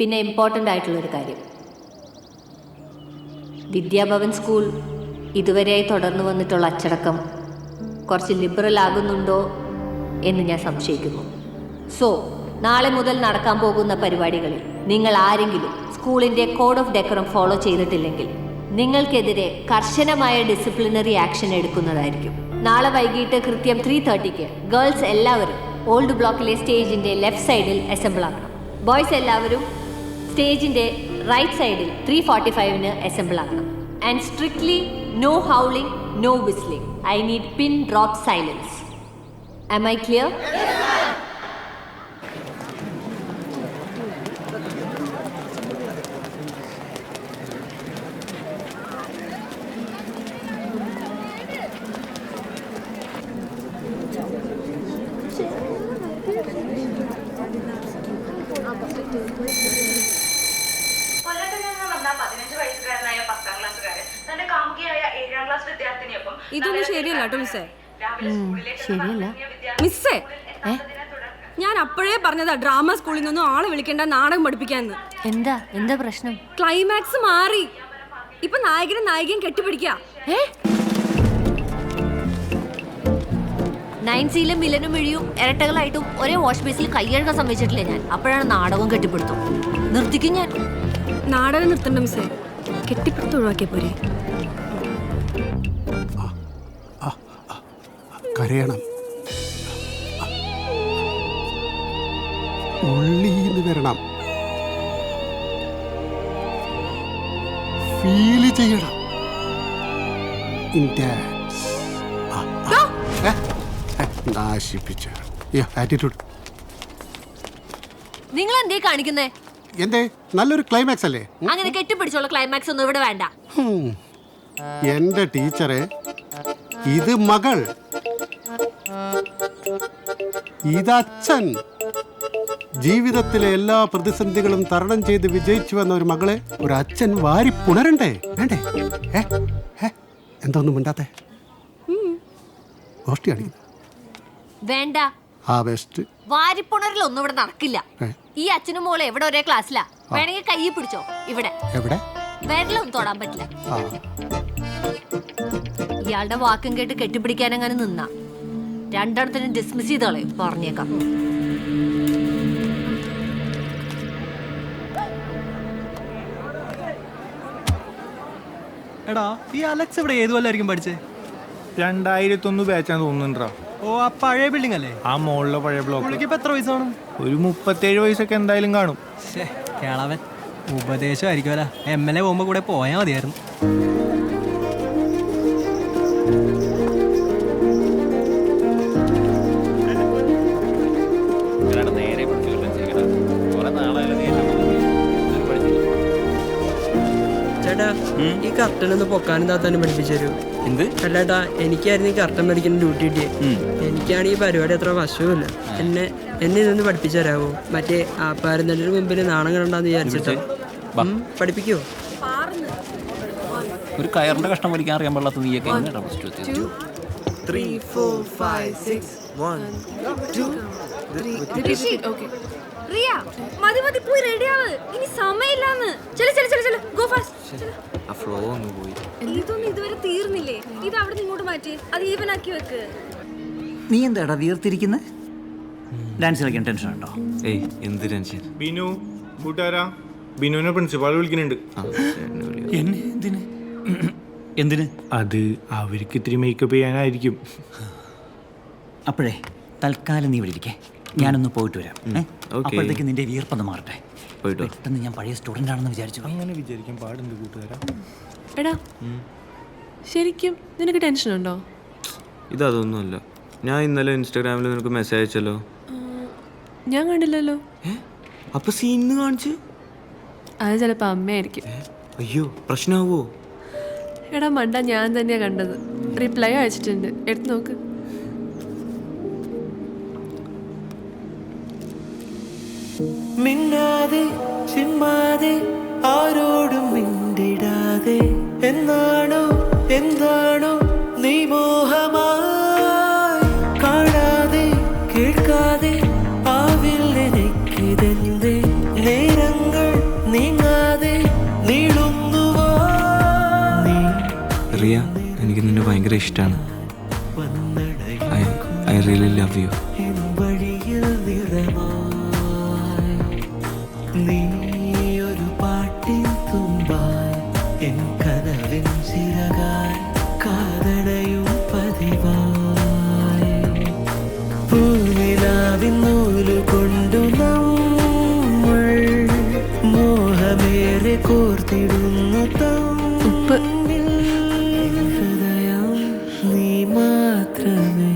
പിന്നെ ഇമ്പോർട്ടന്റ് ആയിട്ടുള്ളൊരു കാര്യം. വിദ്യാഭവൻ സ്കൂൾ ഇതുവരെയായി തുടർന്നു വന്നിട്ടുള്ള അച്ചടക്കം കുറച്ച് ലിബറൽ ആകുന്നുണ്ടോ എന്ന് ഞാൻ സംശയിക്കുന്നു. സോ നാളെ മുതൽ നടക്കാൻ പോകുന്ന പരിപാടികളിൽ നിങ്ങൾ ആരെങ്കിലും സ്കൂളിന്റെ കോഡ് ഓഫ് ഡെക്കറം ഫോളോ ചെയ്തിട്ടില്ലെങ്കിൽ നിങ്ങൾക്കെതിരെ കർശനമായ ഡിസിപ്ലിനറി ആക്ഷൻ എടുക്കുന്നതായിരിക്കും. നാളെ വൈകിട്ട് കൃത്യം ത്രീ തേർട്ടിക്ക് ഗേൾസ് എല്ലാവരും ഓൾഡ് ബ്ലോക്കിലെ സ്റ്റേജിന്റെ ലെഫ്റ്റ് സൈഡിൽ അസംബിൾ ആക്കണം. ബോയ്സ് എല്ലാവരും സ്റ്റേജിന്റെ റൈറ്റ് സൈഡിൽ ത്രീ ഫോർട്ടി ഫൈവിന് അസംബിൾ ആക്കണം and strictly no howling no whistling I need pin drop silence am I clear ഇതൊന്നും ശരിയല്ല കേട്ടോ മിസ്സേ. ശരിയല്ല. മിസ്സേ ഞാൻ അപ്പോഴേ പറഞ്ഞതാ ഡ്രാമ സ്കൂളിൽ നിന്നും ആളെ വിളിക്കേണ്ട നാടകം പഠിപ്പിക്കാന്ന്. എന്താ? എന്താ പ്രശ്നം? ക്ലൈമാക്സ് മാറി. ഇപ്പൊ നായകനും നായികയും കെട്ടിപ്പിടിക്കാ. ഏ? നയൻസിയിലും മിലനും മിഴിയും ഇരട്ടകളായിട്ടും ഒരേ വാഷ് ബേസിൽ കൈയഴുകാൻ സമ്മതിച്ചിട്ടില്ല ഞാൻ. അപ്പോഴാണ് നാടകം കെട്ടിപ്പിടുത്തു. നിർത്തിക്കും ഞാൻ. നാടകം നിർത്തണ്ട മിസ്സേ. കെട്ടിപ്പിടുത്ത് ഒഴിവാക്കിയ പോരെ. കരയണം ഉള്ളിന്ന് വരണം. ഫീൽ ചെയ്യണം. നാശിപ്പിച്ച ആറ്റിറ്റ്യൂഡ് നിങ്ങൾ എന്തേ കാണിക്കുന്നേ? എന്തേ? നല്ലൊരു ക്ലൈമാക്സ് അല്ലേ? അങ്ങനെ കെട്ടിപ്പിടിച്ചുള്ള ക്ലൈമാക്സ് ഒന്നും ഇവിടെ വേണ്ട. എന്റെ ടീച്ചറെ ഇത് മകൾ. ഇതച്ഛൻ ജീവിതത്തിലെ എല്ലാ പ്രതിസന്ധികളും തരണം ചെയ്ത് വിജയിച്ചു വന്ന ഒരു മകളെ ഒരു അച്ഛൻ വാരി പുണരണ്ടേ? വേണ്ടേ? എന്തോന്നും മിണ്ടാത്തെ? ഗോഷ്ടി അടിക്കുന്നു വേണ്ട. ആ ബെസ്റ്റ് വാരിപ്പുണരിലൊന്നും ഇവിടെ നടക്കില്ല. ഈ അച്ഛനും മോളെ എവിടെ ഒരേ ക്ലാസ്സിലാ? വേണമെങ്കിൽ കൈ പിടിച്ചോ? ഇവിടെ. എവിടെ? വിരലൊന്നും തൊടാൻ പറ്റില്ല. ഇയാളുടെ വാക്കും കേട്ട് കെട്ടിപ്പിടിക്കാനങ്ങനെ നിന്ന. രണ്ടെണ്ണത്തിനും ഡിസ്മിസ് ചെയ്ത് കളയും പറഞ്ഞേക്കാം. എടാ ഈ അലക്സ് ഇവിടെ ഏത് കൊല്ലായിരിക്കും പഠിച്ചേ? രണ്ടായിരത്തി ഒന്ന് ബാച്ചാന്ന് തോന്നുന്നുണ്ടാ ഓ ആ പഴയ ബിൽഡിംഗ് അല്ലേ? ആ മോളിലെ പഴയ ബ്ലോക്ക് ഇപ്പൊ എത്ര വയസ്സാണ്? ഒരു മുപ്പത്തേഴ് വയസ്സൊക്കെ എന്തായാലും കാണും. കേളവൻ. ഉപദേശമായിരിക്കുമല്ല എം എൽ എ പോകുമ്പോ കൂടെ പോയാ മതിയായിരുന്നു. ചേട്ടാ ഈ കർട്ടൻ ഒന്ന് പൊക്കാനും താത്താനും പഠിപ്പിച്ചു തരൂ. എന്ത്? അല്ലേട്ടാ എനിക്കായിരുന്നു ഈ കർട്ടൻ മേടിക്കുന്ന ഡ്യൂട്ടി കിട്ടിയേ. എനിക്കാണ് ഈ പരിപാടി അത്ര വശവുമില്ല. എന്നെ എന്നെ ഇതൊന്ന് പഠിപ്പിച്ചു തരാമോ മറ്റേ ആ പരന്തലിന് മുമ്പിൽ നാണം കണ്ടാന്ന് വിചാരിച്ചിട്ട്. പഠിപ്പിക്കോ? ഒരു കയറിന്റെ കഷ്ടം വലിക്കാൻ അറിയാൻ പാടില്ലാത്ത നീയൊക്കെ ഒക്കെ പ്ലസ് ടു എത്തിയത് three four five six one two Riya മതി മതി പോയി റെഡിയാവ് ഇനി സമയമില്ലാന്ന്. ചെല ചെല ചെല ചെല. ഗോ ഫാസ്റ്റ് ആ ഫ്ലോ ഒന്ന് പോയി ഇതൊന്നും ഇതുവരെ തീർന്നില്ലേ? ഇത് അവിടെ ഇങ്ങോട്ട് മാറ്റി അത് ഈവൻ ആക്കി വെക്ക്. നീ എന്താടാ വീർത്തിരിക്കുന്നത് ഡാൻസ് കളിക്കാൻ ടെൻഷൻ ഉണ്ടോ? ഏയ് എന്ത് ടെൻഷൻ? ബിനു കൂട്ടുകാരാ? ബിനുവിനെ പ്രിൻസിപ്പാൾ വിളിക്കുന്നുണ്ട്. എന്നെ എന്തിന്? എന്തിന്? അത് അവർക്ക് ഇത്തിരി മേക്കപ്പ് ചെയ്യാനായിരിക്കും. അപ്പോഴേ തൽക്കാലം നീ ഇവിടെ ഇരിക്കേ. ഞാനൊന്ന് പോയിട്ട് വരാം. അപ്പോഴത്തേക്ക് നിന്റെ വീർപ്പൊന്ന് മാറട്ടെ. പോയിട്ട്. പെട്ടെന്ന് ഞാൻ പഴയ സ്റ്റുഡന്റ് ആണെന്ന് വിചാരിച്ചു. അങ്ങനെ വിചാരിക്കാൻ പാടുണ്ട് കൂട്ടുകാരാ. എടാ ശരിക്കും നിനക്ക് ടെൻഷൻ ഉണ്ടോ? ഇതൊന്നുമല്ല ഞാൻ ഇന്നലെ ഇൻസ്റ്റാഗ്രാമിൽ നിനക്ക് മെസ്സേജ് അയച്ചല്ലോ. ഞാൻ കണ്ടില്ലല്ലോ. അപ്പൊ അപ്പൊ സീന്ന് കാണിച്ചു? അത് ചിലപ്പോ അമ്മയായിരിക്കും. അയ്യോ പ്രശ്നാവോ? എടാ മണ്ട ഞാൻ തന്നെയാ കണ്ടത്. റിപ്ലൈ അയച്ചിട്ടുണ്ട്. എടുത്ത് നോക്ക്. മിന്നാതെ ചിമ്മാതെ ആരോടും മിണ്ടിടാതെ എന്നാണോ എന്താണോ നീ മോഹമായി? കാണാതെ കേൾക്കാതെ ആവില്ലെനിക്കിതെന്തേ നേരങ്ങൾ നീങ്ങാതെ നീളുന്നുവാ? റിയ എനിക്ക് നിന്നെ ഭയങ്കര ഇഷ്ടമാണ് I I really love you. പൂനിലാവിൻ നൂൽ കൊണ്ടു നമ്മൾ മോഹമേറെ കോർത്തിടുന്നു തമ്മിൽ. ഹൃദയം നീ മാത്രമേ.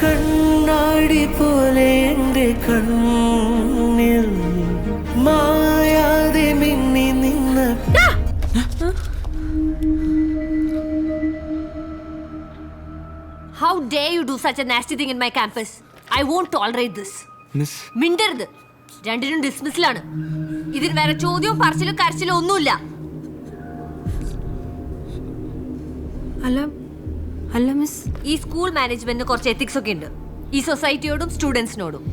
കണ്ണാടി പോലെ എന്റെ കണ്ണിൽ മായാതെ dare you do such a nasty thing in my campus I won't tolerate this miss മിണ്ടരുത്. രണ്ടിനും ഡിസ്മിസിലാണ് ഇതിന് വേറെ ചോദ്യവും പറച്ചിലും കരച്ചിലും ഒന്നുമില്ല. അല്ല അല്ല മിസ് ഈ സ്കൂൾ മാനേജ്മെന്റിന് കുറച്ച് എത്തിക്സ് ഒക്കെ ഉണ്ട്. ഈ സൊസൈറ്റിയോടും സ്റ്റുഡൻസിനോടും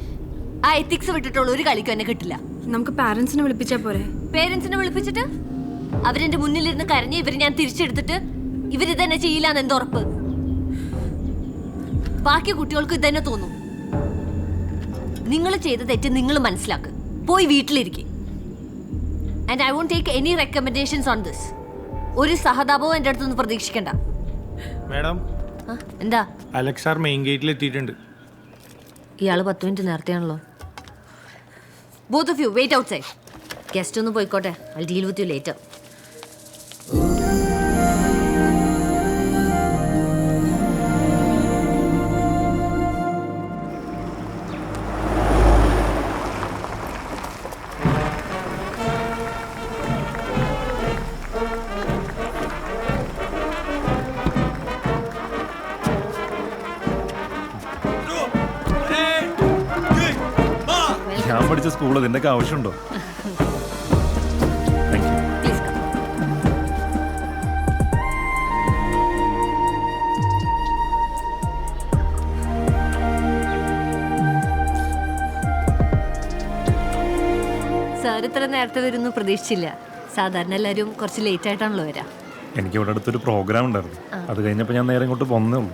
ആ എത്തിക്സ് വിട്ടിട്ടുള്ള ഒരു കളിക്കും എന്നെ കിട്ടില്ല. നമുക്ക് പാരന്റ്സിനെ വിളിപ്പിച്ചാ പോരെ? പേരൻസിനെ വിളിപ്പിച്ചിട്ട്? അവരെന്റെ മുന്നിലിരുന്ന് കരഞ്ഞ് ഇവർ ഞാൻ തിരിച്ചെടുത്തിട്ട് ഇവർ ചെയ്യില്ല എന്ന് എന്ത് ഉറപ്പ് ബാക്കി കുട്ടികൾക്ക് ഇതന്നെ തോന്നും. നിങ്ങൾ ചെയ്ത തെറ്റ് നിങ്ങൾ മനസ്സിലാക്ക്. പോയി വീട്ടിലിരിക്കെ. And I won't take any recommendations on this ഒരു സഹതാപവും എന്റെ അടുത്തൊന്നും പ്രതീക്ഷിക്കണ്ട. മാഡം ആ, എന്താ? സാർ മെയിൻ ഗേറ്റിൽ എത്തിയിട്ടുണ്ട് ഇയാൾ പത്ത് minute നേരത്തെയാണല്ലോ. Both of you wait outside guest ഒന്ന് പോയിക്കോട്ടെ. I deal with you later പഠിച്ച സ്കൂൾ ഇതിന്റെയൊക്കെ ആവശ്യമുണ്ടോ? സാർ ഇത്ര നേരത്തെ വരുന്നു പ്രതീക്ഷിച്ചില്ല. സാധാരണ എല്ലാവരും കുറച്ച് ലേറ്റ് ആയിട്ടാണല്ലോ വരാ. എനിക്ക് ഇവിടെ അടുത്തൊരു പ്രോഗ്രാം ഉണ്ടായിരുന്നു. അത് കഴിഞ്ഞപ്പോൾ ഞാൻ നേരെ ഇങ്ങോട്ട് പോന്നേ ഉള്ളൂ.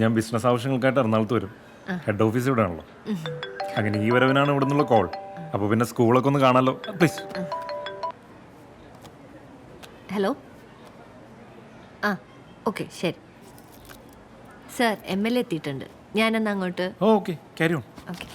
ഞാൻ ബിസിനസ് ആവശ്യങ്ങൾക്കായിട്ട് എറണാകുളത്ത് വരും. ഹെഡ് ഓഫീസ് ഇവിടെ ആണല്ലോ അങ്ങനെ ഈ വരവിനാണ് ഇവിടെ നിന്നുള്ള കോൾ അപ്പോൾ പിന്നെ സ്കൂളൊക്കെ ഒന്ന് കാണാമല്ലോ പ്ലീസ് ഹലോ ആ ഓക്കെ ശരി. സാർ എം എൽ എ എത്തിയിട്ടുണ്ട്. ഞാനെന്നാ അങ്ങോട്ട് ഓക്കെ ഓൺ ഓക്കെ